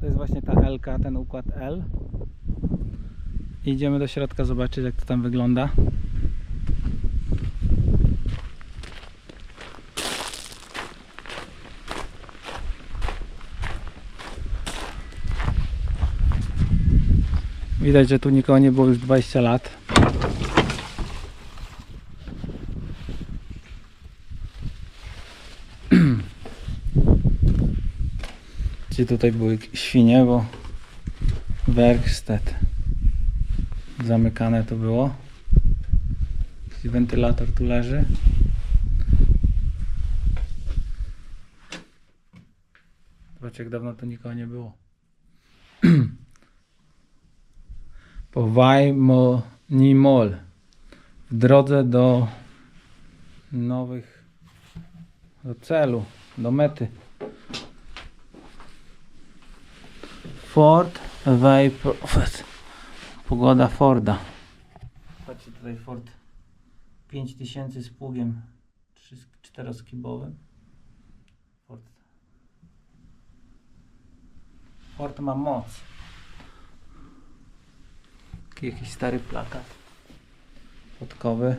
To jest właśnie ta L, ten układ L. Idziemy do środka zobaczyć jak to tam wygląda. Widać, że tu nikogo nie było już 20 lat. Gdzie tutaj były świnie, bo werksted zamykane to było. Wentylator tu leży. Zobacz jak dawno to nikogo nie było. Po Wajmonimol w drodze do nowych do celu, do mety. Ford Prophet. Pogoda Forda. Patrzcie tutaj Ford 5000 z pługiem 4-skibowym. Ford. Ford ma moc. Taki jakiś stary plakat. Podkowy.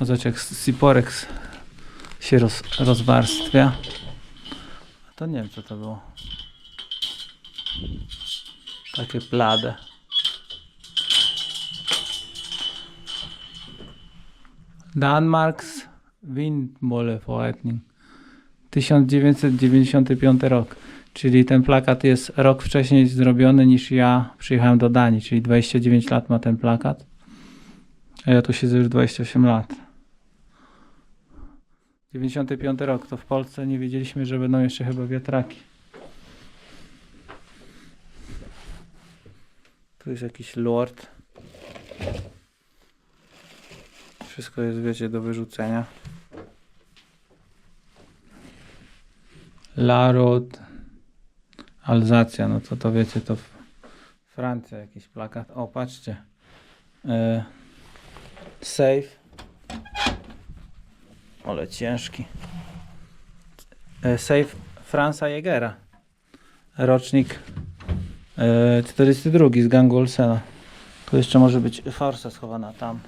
O, zobacz jak Siporex się roz, rozwarstwia. To nie wiem co to było. Takie plade. Danmarks Windmoleforretning 1995 rok. Czyli ten plakat jest rok wcześniej zrobiony niż ja przyjechałem do Danii, czyli 29 lat ma ten plakat. A ja tu siedzę już 28 lat. 95 rok, to w Polsce nie wiedzieliśmy, że będą jeszcze chyba wiatraki. Tu jest jakiś lord. Wszystko jest, wiecie, do wyrzucenia. Larod Alzacja, no to to wiecie, to Francja jakiś plakat. O, patrzcie. E, safe. Ale ciężki. E, safe Franza Jägera. Rocznik 42 z gangu Olsena. Tu jeszcze może być farsa schowana tam.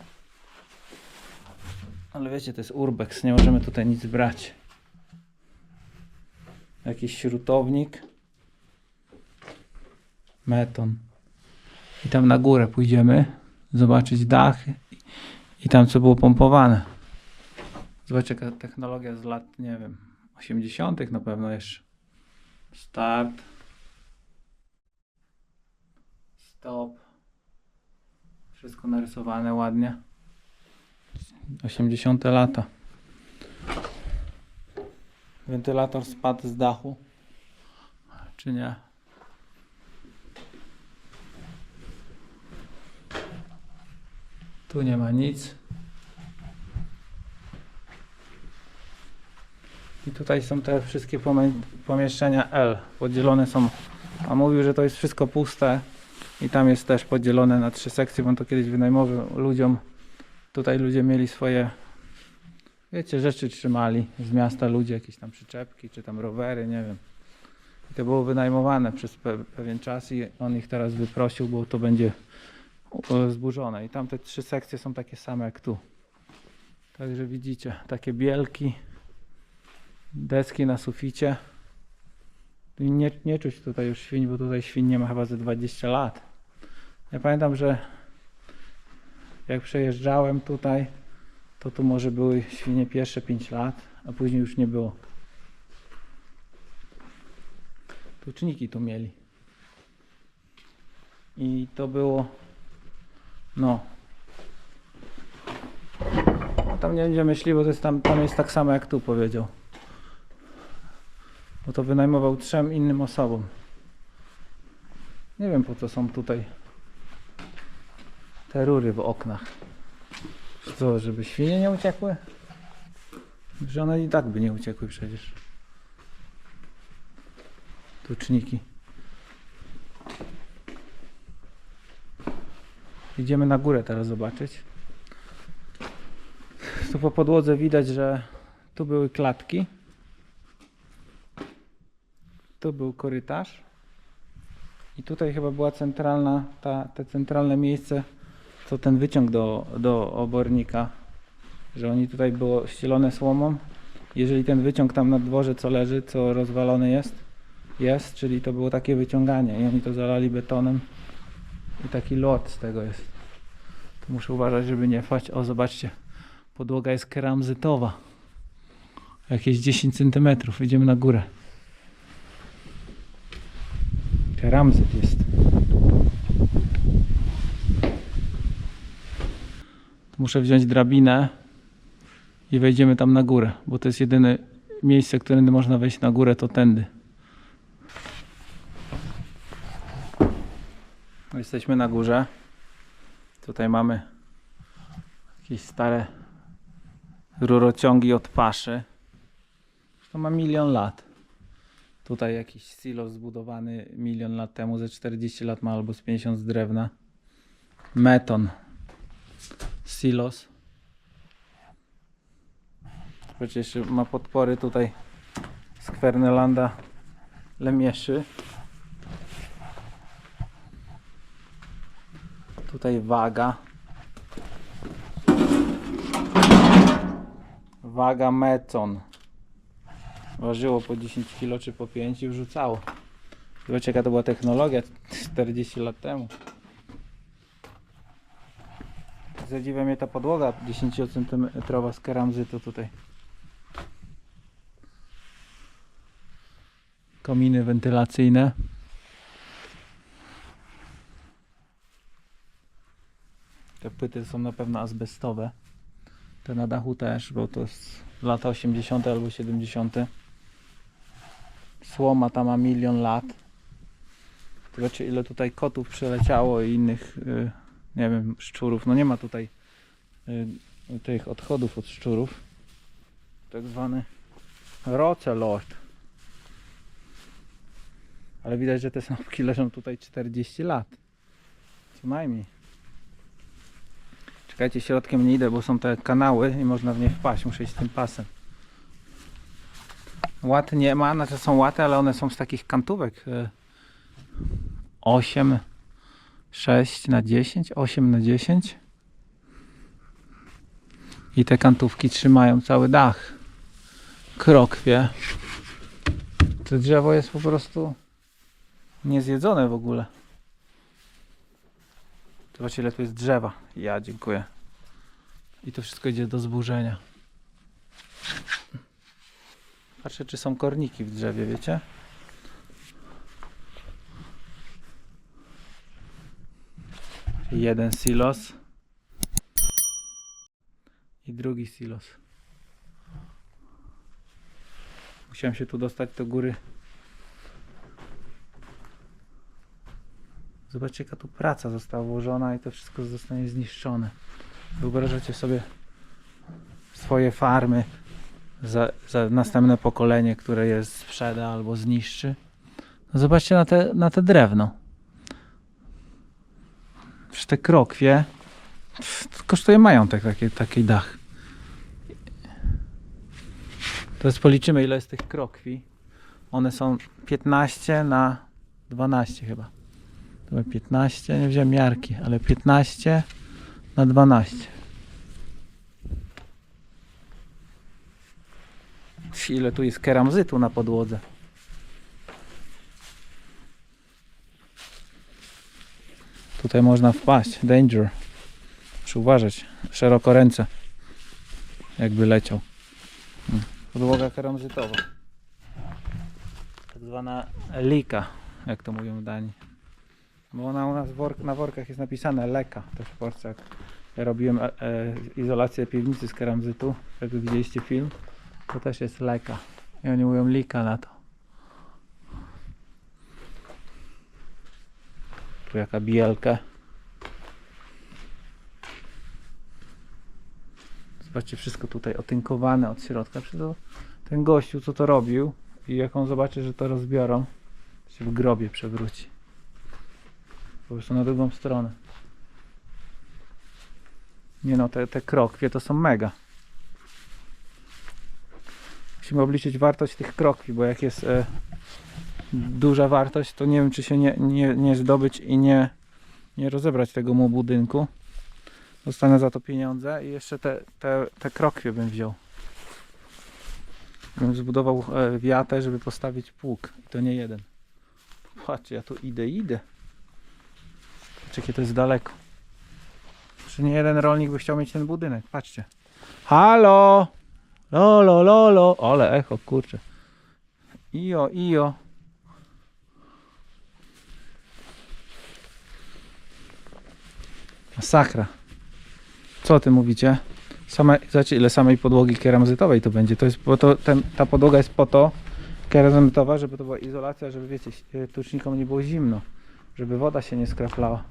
Ale wiecie, to jest urbex, nie możemy tutaj nic brać. Jakiś śrutownik. Meton. I tam na górę pójdziemy zobaczyć dach i, i tam co było pompowane. Zobaczcie jaka technologia z lat, nie wiem, 80. na pewno jeszcze. Start. Stop. Wszystko narysowane ładnie. 80 lata. Wentylator spadł z dachu. Czy nie? Tu nie ma nic. I tutaj są te wszystkie pomie- pomieszczenia L. Podzielone są. A mówił, że to jest wszystko puste. I tam jest też podzielone na trzy sekcje, bo to kiedyś wynajmował ludziom. Tutaj ludzie mieli swoje, wiecie, rzeczy trzymali z miasta ludzie, jakieś tam przyczepki, czy tam rowery, nie wiem. I to było wynajmowane przez pe- pewien czas i on ich teraz wyprosił, bo to będzie e, zburzone. I tam te trzy sekcje są takie same jak tu. Także widzicie, takie bielki, deski na suficie. Nie, nie czuć tutaj już świń, bo tutaj świń nie ma chyba ze 20 lat. Ja pamiętam, że jak przejeżdżałem tutaj, to tu może były świnie pierwsze 5 lat, a później już nie było. Tuczniki tu mieli. I to było, no. no tam nie będziemy szli, bo to jest tam, tam jest tak samo jak tu powiedział. Bo to wynajmował trzem innym osobom. Nie wiem po co są tutaj te rury w oknach. Co, żeby świnie nie uciekły? Że one i tak by nie uciekły przecież. Tuczniki. Idziemy na górę teraz zobaczyć. Tu po podłodze widać, że tu były klatki. Tu był korytarz. I tutaj chyba była centralna, ta, te centralne miejsce, co ten wyciąg do, do obornika, że oni tutaj było ścielone słomą. Jeżeli ten wyciąg tam na dworze co leży, co rozwalony jest, jest, czyli to było takie wyciąganie i oni to zalali betonem i taki lot z tego jest. Tu muszę uważać, żeby nie wpaść. O, zobaczcie, podłoga jest keramzytowa. Jakieś 10 cm. Idziemy na górę. Keramzyt jest. Muszę wziąć drabinę i wejdziemy tam na górę, bo to jest jedyne miejsce, którędy można wejść na górę, to tędy. Jesteśmy na górze. Tutaj mamy jakieś stare rurociągi od paszy. To ma milion lat. Tutaj jakiś silos zbudowany milion lat temu, ze 40 lat ma albo z 50 z drewna. Meton. Silos. Przecież ma podpory tutaj z Kwernelanda Lemieszy. Tutaj waga. Waga mecon. Ważyło po 10 kg czy po 5 i wrzucało. Zobaczcie jaka to była technologia 40 lat temu. Zadziwia mnie ta podłoga 10 cm z keramzytu tutaj. Kominy wentylacyjne. Te płyty są na pewno azbestowe. Te na dachu też, bo to jest lata 80. albo 70. Słoma ta ma milion lat. Zobaczcie ile tutaj kotów przeleciało i innych, y, nie wiem, szczurów. No nie ma tutaj y, tych odchodów od szczurów. Tak zwany rocelot. Ale widać, że te snopki leżą tutaj 40 lat. Co najmniej. Czekajcie, środkiem nie idę, bo są te kanały i można w nie wpaść. Muszę iść tym pasem. Łat nie ma, znaczy są łaty, ale one są z takich kantówek. e, 8, 6 na 10, 8 na 10. I te kantówki trzymają cały dach. Krokwie. To drzewo jest po prostu niezjedzone w ogóle. Zobaczcie ile tu jest drzewa. Ja dziękuję. I to wszystko idzie do zburzenia. Patrzę czy są korniki w drzewie, wiecie? Jeden silos. I drugi silos. Musiałem się tu dostać do góry. Zobaczcie jaka tu praca została włożona i to wszystko zostanie zniszczone. Wyobrażacie sobie swoje farmy za, za następne pokolenie, które je sprzeda albo zniszczy. No zobaczcie na te, na te drewno. Te krokwie kosztuje majątek taki, taki dach. Teraz policzymy ile jest tych krokwi. One są 15 na 12 chyba. Było 15, nie wziąłem miarki, ale 15 na 12. Pff, Ile tu jest keramzytu na podłodze. Tutaj można wpaść. Danger. Muszę uważać. Szeroko ręce. Jakby leciał. Mm. Podłoga keramzytowa. Tak zwana lika, jak to mówią w Danii. Bo ona u nas work, na workach jest napisane leka też w Polsce. Jak ja robiłem e, e, izolację piwnicy z keramzytu, jak widzieliście film, to też jest leka. I oni mówią lika na to. Tu jaka bielka. Zobaczcie, wszystko tutaj otynkowane od środka. To ten gościu, co to robił i jak on zobaczy, że to rozbiorą, się w grobie przewróci. Po prostu na drugą stronę. Nie no, te, te krokwie to są mega. Musimy obliczyć wartość tych krokwi, bo jak jest e, duża wartość, to nie wiem czy się nie, nie, nie zdobyć i nie, nie rozebrać tego mu budynku. Dostanę za to pieniądze i jeszcze te, te, te krokwie bym wziął. Bym zbudował e, wiatę, żeby postawić pług. I to nie jeden. Patrz, ja tu idę, idę. Patrz, jakie to jest daleko. Czy nie jeden rolnik by chciał mieć ten budynek? Patrzcie. Halo! Lolo, lolo! Ale echo, kurczę. Io, io. Masakra. Co o tym mówicie? Same, zobaczcie ile samej podłogi keramzytowej to będzie. To jest, bo to, ten, ta podłoga jest po to keramzytowa, żeby to była izolacja, żeby wiecie, e, tucznikom nie było zimno. Żeby woda się nie skraflała.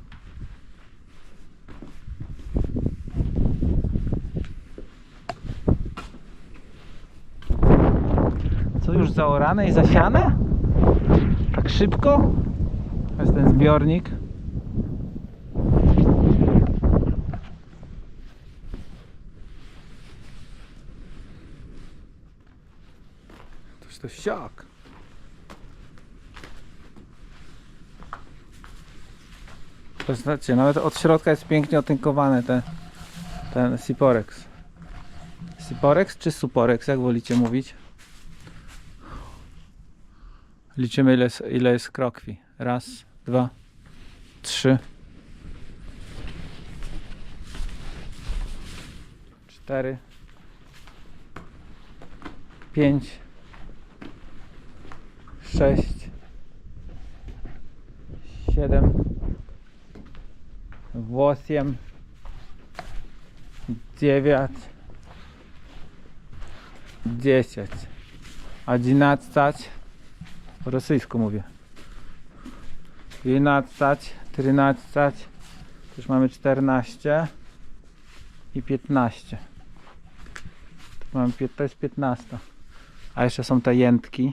Co już zaorane i zasiane? Tak szybko? To jest ten zbiornik. To siak. To znacie, nawet od środka jest pięknie otynkowane ten, ten Siporex. Siporex czy Suporex, jak wolicie mówić? Liczymy ile, jest- ile jest krokwi. Raz, dwa, trzy, cztery, pięć, sześć, siedem, osiem, dziewięć, dziesięć, одиннадцать, po rosyjsku mówię. 12, 13, już mamy 14 i 15. Tu mamy, pię- to jest 15. A jeszcze są te jętki.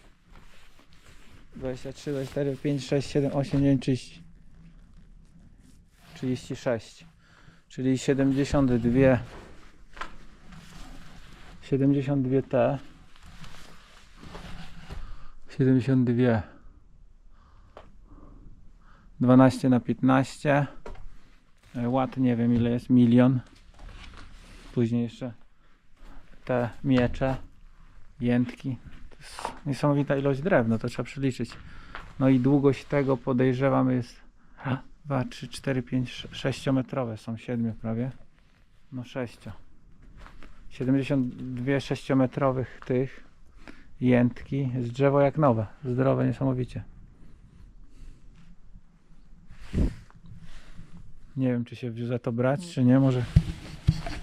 23, 24, 5, 6, 7, 8, 9, 30 36 czyli 72 72 T. 72 12 na 15 E, Łat nie wiem ile jest, milion. Później jeszcze te miecze, jętki. Niesamowita ilość drewna, to trzeba przeliczyć. No i długość tego podejrzewam jest 2, 3, 4, 5, 6 metrowe są, 7 prawie. No 6. 72 6-metrowych tych jętki. Jest drzewo jak nowe, zdrowe niesamowicie. Nie wiem, czy się za to brać, czy nie. Może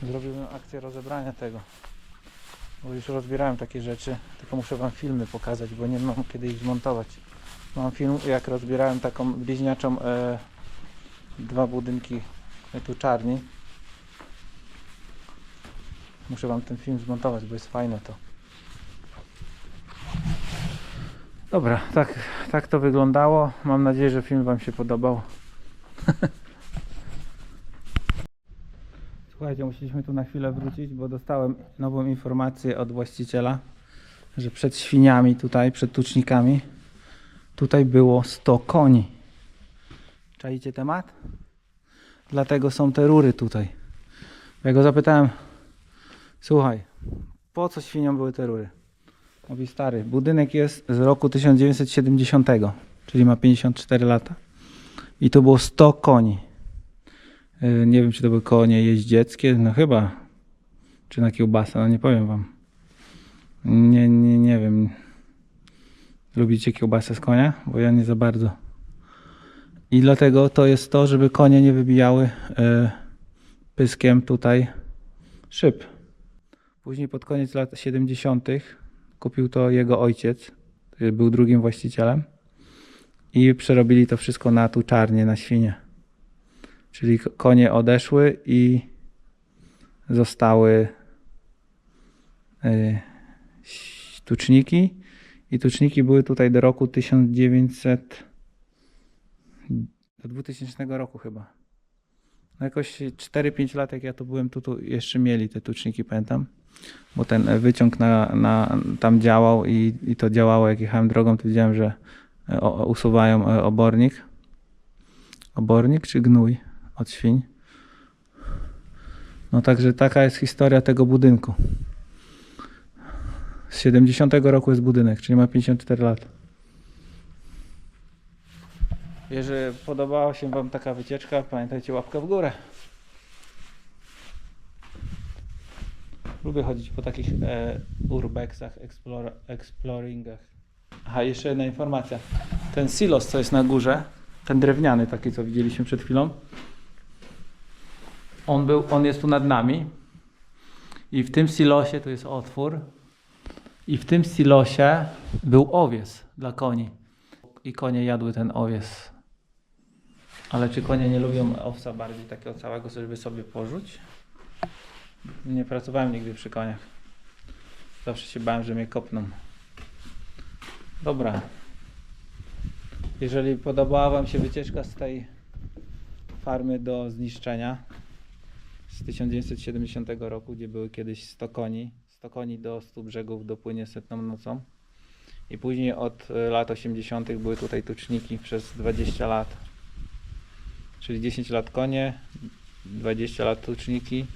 zrobiłbym akcję rozebrania tego. Bo już rozbierałem takie rzeczy, tylko muszę Wam filmy pokazać, bo nie mam kiedy ich zmontować. Mam film, jak rozbierałem taką bliźniaczą e, dwa budynki e, tu czarni. Muszę Wam ten film zmontować, bo jest fajne to. Dobra, tak, tak to wyglądało. Mam nadzieję, że film Wam się podobał. Słuchajcie, musieliśmy tu na chwilę wrócić, bo dostałem nową informację od właściciela, że przed świniami tutaj, przed tucznikami, tutaj było 100 koni. Czaicie temat? Dlatego są te rury tutaj. Ja go zapytałem, słuchaj, po co świniom były te rury? Mówi stary, budynek jest z roku 1970, czyli ma 54 lata. I to było 100 koni. Yy, Nie wiem, czy to były konie jeździeckie, no chyba. Czy na kiełbasę, no nie powiem wam. Nie, nie, nie wiem. Lubicie kiełbasę z konia? Bo ja nie za bardzo. I dlatego to jest to, żeby konie nie wybijały yy, pyskiem tutaj szyb. Później pod koniec lat 70. kupił to jego ojciec, który był drugim właścicielem. i przerobili to wszystko na tuczarnię, na świnie. Czyli konie odeszły i zostały y, tuczniki. I tuczniki były tutaj do roku 1900, do 2000 roku chyba. No jakoś 4-5 lat jak ja tu byłem, to tu jeszcze mieli te tuczniki, pamiętam. Bo ten wyciąg na, na, tam działał i, i to działało. Jak jechałem drogą, to widziałem, że e, o, usuwają e, obornik. Obornik czy gnój od świń. No także taka jest historia tego budynku. Z 70 roku jest budynek, czyli ma 54 lata. Jeżeli podobała się Wam taka wycieczka, pamiętajcie łapkę w górę. Lubię chodzić po takich e, urbexach, exploringach. Aha, jeszcze jedna informacja. Ten silos, co jest na górze, ten drewniany taki, co widzieliśmy przed chwilą, on, był, on jest tu nad nami i w tym silosie tu jest otwór i w tym silosie był owies dla koni i konie jadły ten owies. Ale czy konie nie lubią owsa bardziej takiego całego, żeby sobie porzuć? Nie pracowałem nigdy przy koniach. Zawsze się bałem, że mnie kopną. Dobra. Jeżeli podobała Wam się wycieczka z tej farmy do zniszczenia z 1970 roku, gdzie były kiedyś 100 koni, 100 koni do 100 brzegów dopłynie setną nocą. I później od e, lat 80. były tutaj tuczniki przez 20 lat. Czyli 10 lat konie, 20 lat tuczniki,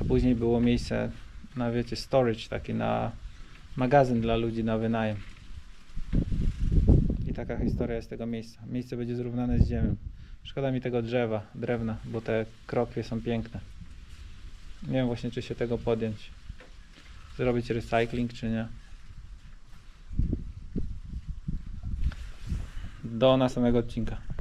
a później było miejsce na wiecie storage, taki na magazyn dla ludzi na wynajem. I taka historia jest tego miejsca. Miejsce będzie zrównane z ziemią. Szkoda mi tego drzewa, drewna, bo te krokwie są piękne. Nie wiem właśnie, czy się tego podjąć. Zrobić recycling, czy nie. Do następnego odcinka.